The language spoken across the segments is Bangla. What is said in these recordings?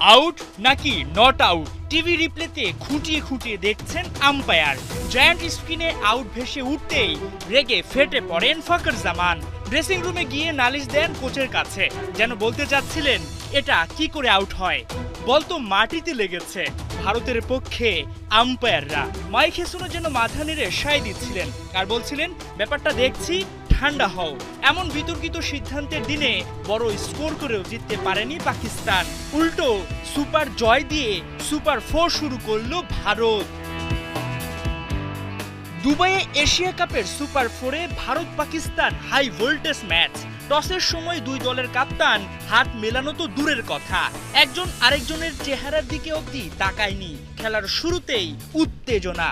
আউট নাকি নট আউট টিভি রিপ্লেতে খুঁটিয়ে খুঁটিয়ে দেখছেন আম্পায়ার জায়ান্ট স্ক্রিনে আউট ভেসে উঠতেই রেগে ফেটে পড়েন ফকর জামান ড্রেসিং রুমে গিয়ে নালিশ দেন কোচের কাছে। যেন বলতে চাচ্ছিলেন এটা কি করে আউট হয়? বল তো মাটিতে লেগেছে। ভারতের পক্ষে আম্পায়াররা মাইক হেসুনো যেন মাথা নেড়ে সায় দিচ্ছিলেন। আর বলছিলেন, ব্যাপারটা দেখছি, ঠান্ডা হও। এমন বিতর্কিত সিদ্ধান্তের দিনে বড় স্কোর করেও জিততে পারেনি পাকিস্তান। উল্টো সুপার জয় দিয়ে সুপার ফোর শুরু করল ভারত। দুবাইয়ে এশিয়া কাপের সুপার ফোরে Bharat Pakistan high voltage match. টসের সময় দুই দলের কাপ্তান, হাত মেলানো তো দূরের কথা। একজন আরেকজনের চেহারার দিকে অবধি তাকায়নি। খেলার শুরুতেই উত্তেজনা।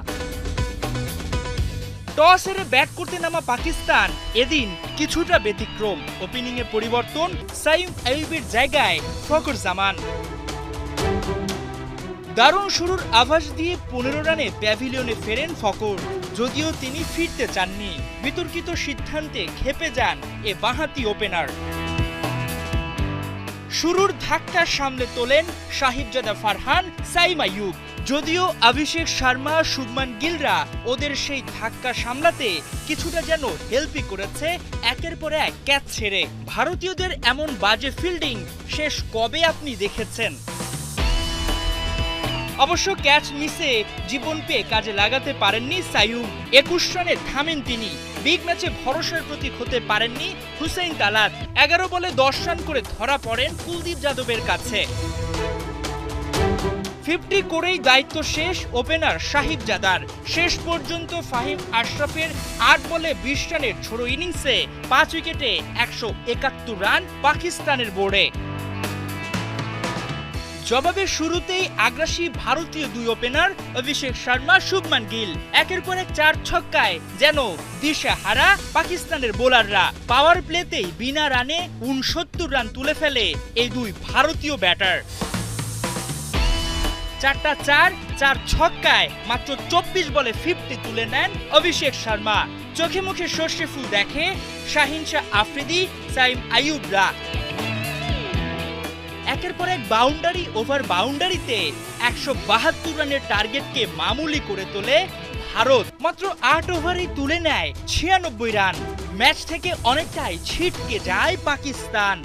টস হেরে ব্যাট করতে নামা পাকিস্তান এদিন কিছুটা ব্যতিক্রম। ওপেনিংয়ে পরিবর্তন, সাইম আইবের জায়গায় ফকর জামান। দারুণ শুরুর আভাস দিয়ে পনেরো রানে প্যাভিলিয়নে ফেরেন ফকর যদিও তিনি ফিরতে চাননি। বিতর্কিত সিদ্ধান্তে খেপে যান এ বাঁহাতি ওপেনার শুরুর ধাক্কা সামলে তোলেন সাহিবজাদা ফারহান, সাইম আইয়ুব যদিও অভিষেক শর্মা শুভমান গিলরা ওদের সেই ধাক্কা সামলাতে কিছুটা যেন হেল্পই করেছে একের পর এক ক্যাচ ছেড়ে। ভারতীয়দের এমন বাজে ফিল্ডিং শেষ কবে আপনি দেখেছেন? অবশ্য ক্যাচ মিসে জীবন পেয়ে কাজে লাগাতে পারেননি সাইয়ুব একুশ রানে থামেন তিনি। বিগ ম্যাচে ভরসার প্রতীক হতে পারেননি হুসেইন তালাত এগারো বলে দশ রান করে ধরা পড়েন কুলদীপ যাদবের কাছে। ফিফটি করেই দায়িত্ব শেষ ওপেনার সাহিব জাদার। শেষ পর্যন্ত ফাহিম আশরাফের আট বলে বিশ রানের ছোড়ো ইনিংসে পাঁচ উইকেটে একশো একাত্তর রান পাকিস্তানের বোর্ডে। জবাবে শুরুতেই আগ্রাসী ভারতীয় দুই ওপেনার অভিষেক শর্মা, শুভমান গিল। একের পর চার ছক্কায় যেন দিশা হারা পাকিস্তানের বোলাররা। পাওয়ার প্লেতেই বিনা রানে উনসত্তর রান তুলে ফেলে এই দুই ভারতীয় ব্যাটার চারটা চার চার ছক্কায় মাত্র চব্বিশ বলে ফিফটি তুলে নেন অভিষেক শর্মা। চোখে মুখে সর্ষে ফুল দেখে শাহিন শাহ আফ্রিদি, সাইম আইয়ুবরা একের পর এক বাউন্ডারি ওভার বাউন্ডারিতে একশো বাহাত্তর রানের টার্গেটকে মামুলি করে তোলে ভারত। মাত্র আট ওভারেই তুলে নেয় ছিয়ানব্বই রান। ম্যাচ থেকে অনেকটাই ছিটকে যায় পাকিস্তান।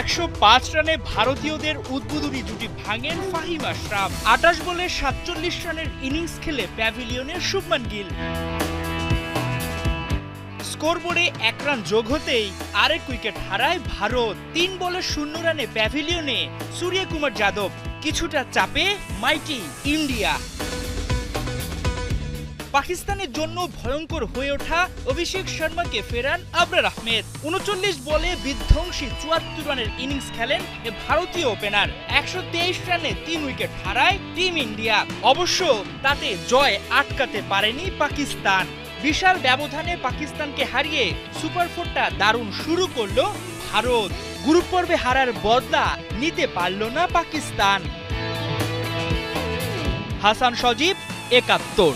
একশো পাঁচ রানে ভারতীয়দের উদ্বোধনী জুটি ভাঙেন ফাহিম আশরাফ। আটাশ বলে সাতচল্লিশ রানের ইনিংস খেলে প্যাভিলিয়নের শুভমান গিল। স্কোরবোর্ডে এক রান যোগ হতেই আরেক উইকেট হারায় ভারত। তিন বলে শূন্য রানে প্যাভিলিয়নে সূর্যকুমার যাদব, কিছুটা চাপে মাইটি ইন্ডিয়া। পাকিস্তানের জন্য ভয়ঙ্কর হয়ে ওঠা অভিষেক শর্মাকে ফেরান আবরার আহমেদ। উনচল্লিশ বলে বিধ্বংসী চুয়াত্তর রানের ইনিংস খেলেন এ ভারতীয় ওপেনার একশো তেইশ রানে তিন উইকেট হারায় টিম ইন্ডিয়া। অবশ্য তাতে জয় আটকাতে পারেনি পাকিস্তান। বিশাল ব্যবধানে পাকিস্তানকে হারিয়ে সুপার ফোরটা দারুণ শুরু করল ভারত। গ্রুপ পর্বে হারার বদলা নিতে পারল না পাকিস্তান। হাসান সজীব, একাত্তর।